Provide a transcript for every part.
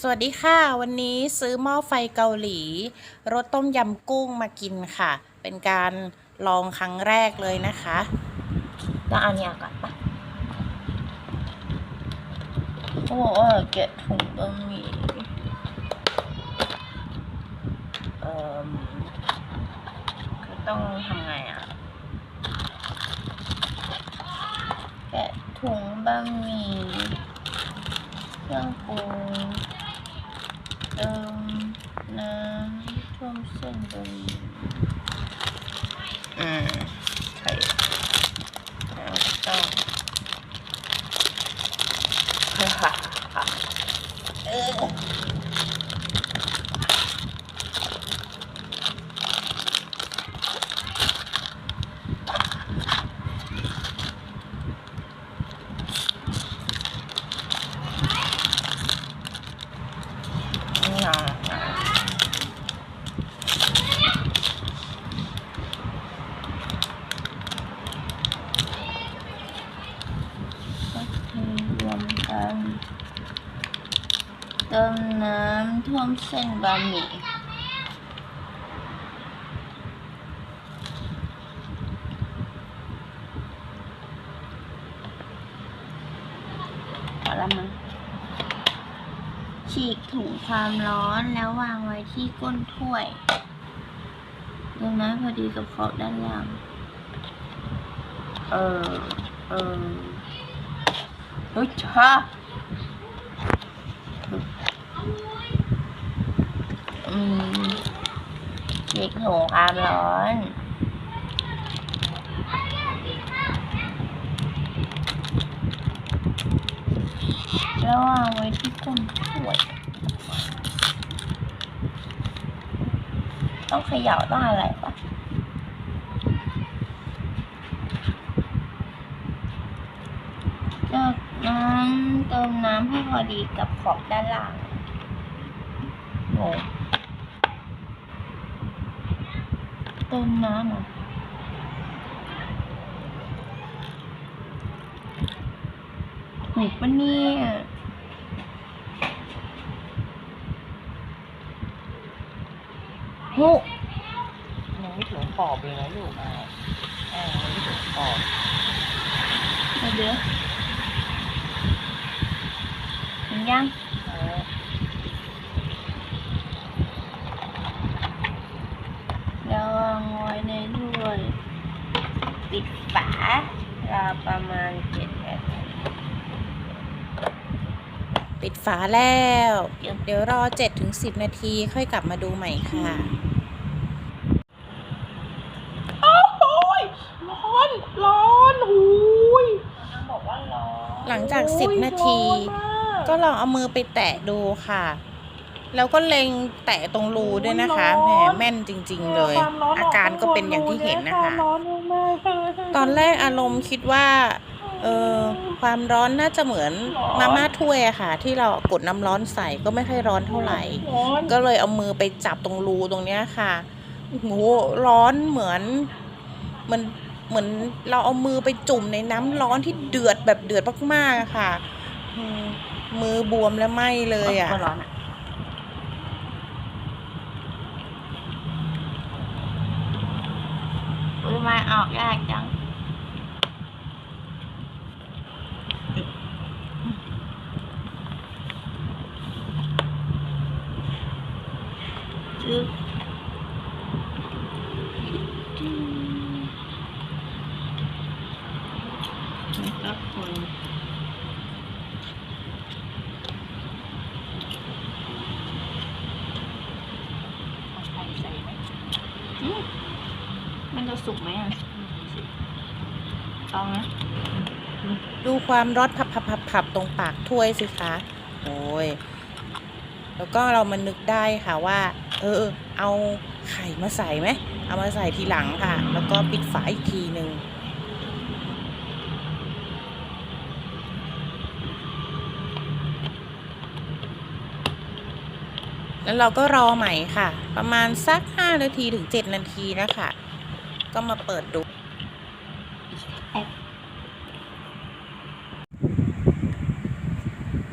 สวัสดีค่ะ วันนี้ซื้อหม้อไฟเกาหลีรสต้มยำกุ้งมากินค่ะ เป็นการลองครั้งแรกเลยนะคะต้องเอาเนี่ยก่อนปะเขาบอกว่าแกะถุงบะหมี่เอ่อต้องทำไงอะแกะถุงบะหมี่เครื่องปรุงเติมน้ำท่วมเส้นบะหมี่อืมใช่แล้วก็ เออนี่เอาก็เทรวมกัน เติมน้ำท่วมเส้นบะหมี่พอล้วมั้งฉีกถุงความร้อนแล้ววางไว้ที่ก้นถ้วยตรงนั้นพอดีกับขอบด้านล่าง เออ เออ เฮ้ยช้าอืมฉีกถุงความร้อนแล้ววางไว้ที่ก้นถ้วย ต้องเขย่าต้องอะไรปะจาก เติมน้ำให้พอดีกับขอบด้านล่างงงเติมน้ำเหรอถูกปะเนี่ยโหยังไม่ถึงขอบเลยนะลูกอ่ายังไม่ถึงขอบเดี๋ยวเดี๋ ยวถึงยังแล้ววางไว้ในถ้วย ปิดฝารอประมาณเจ็ดนาทีปิดฝาแล้ว เดี๋ยวรอ7-10นาทีค่อยกลับมาดูใหม่ค่ะโอ้ยร้อน ร้อนหูยน้องบอกว่าร้อนหลังจากโอ้ย10 นาทีร้อนมา กก็ลองเอามือไปแตะดูค่ะ แล้วก็เล็งแตะตรงรูด้วยนะคะโอ้แหยมร้อนแม่นจริง ๆ เลยความร้นอาการก็เป็นอย่างที่เห็นนะคะร้อนมากๆตอนแรกอารมณ์คิดว่าเออความร้อนน่าจะเหมือนร้อนมาม่าถ้วยอะค่ะ ที่เรากดน้ำร้อนใส่ก็ไม่ค่อยร้อนเท่าไหร่ร้อนก็เลยเอามือไปจับตรงรูตรงเนี้ยค่ะโอ้โหร้อนเหมือนเหมือนเหมือนเราเอามือไปจุ่มในน้ำร้อนที่เดือดแบบเดือดมากๆอะค่ะอื มมือบวมและไหม้เลยอะก็ร้อนอะอุ้ยมาออกยากจังจึ๊บแล้วก็คนเอาไข่ใส่ไหมอืม มันจะสุกไหมอะต้องนะ ดูความร้อนพับพับพับพับตรงปากถ้วยสิคะโอ้ยแล้วก็เรามานึกได้ค่ะว่า เออ เอาไข่มาใส่ไหม เอามาใส่ทีหลังค่ะ แล้วก็ปิดฝาอีกทีหนึ่งแล้วเราก็รอใหม่ค่ะ ประมาณสัก 5 นาทีถึง 7 นาทีนะคะ ก็มาเปิดดู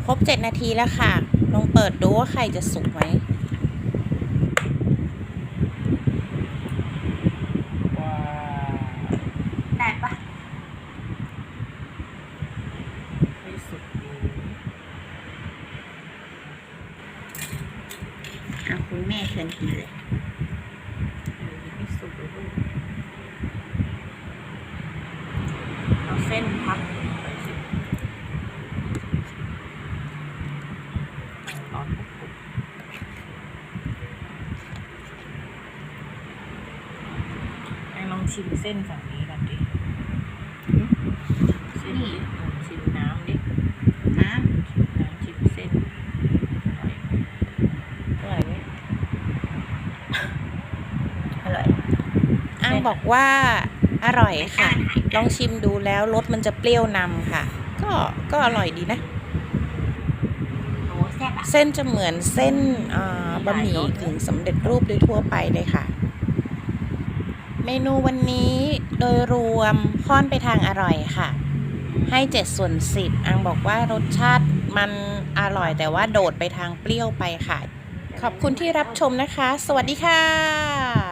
ครบ7นาทีแล้วค่ะ ลองเปิดดูว่าไข่จะสุกไหมว้าวได้ปะไม่สุดดีอะคุณแม่เชิญกินเลย ไม่สุดเลยลูกเอาเส้นพับไปสิร้อนปุบปุบไอ้ลองชิมเส้นฝั่งนี้กันดิเส้นดิลองชิมน้ำดิน้น้ำชิมเส้นอร่อยไหมอร่อยไหมำอร่อยอ้างบอกว่าอร่อยค่ะ ลองชิมดูแล้วรสมันจะเปรี้ยวนำค่ะ ก็ก็อร่อยดีนะโอ้แซ่บอะเส้นจะเหมือนเส้นอ่าบะหมี่กึ่งสำเร็จรูปโดยทั่วไปเลยค่ะ เมนูวันนี้โดยรวมค่อนไปทางอร่อยค่ะ ให้7ส่วน10อังบอกว่ารสชาติมันอร่อยแต่ว่าโดดไปทางเปรี้ยวไปค่ะ ขอบคุณที่รับชมนะคะ สวัสดีค่ะ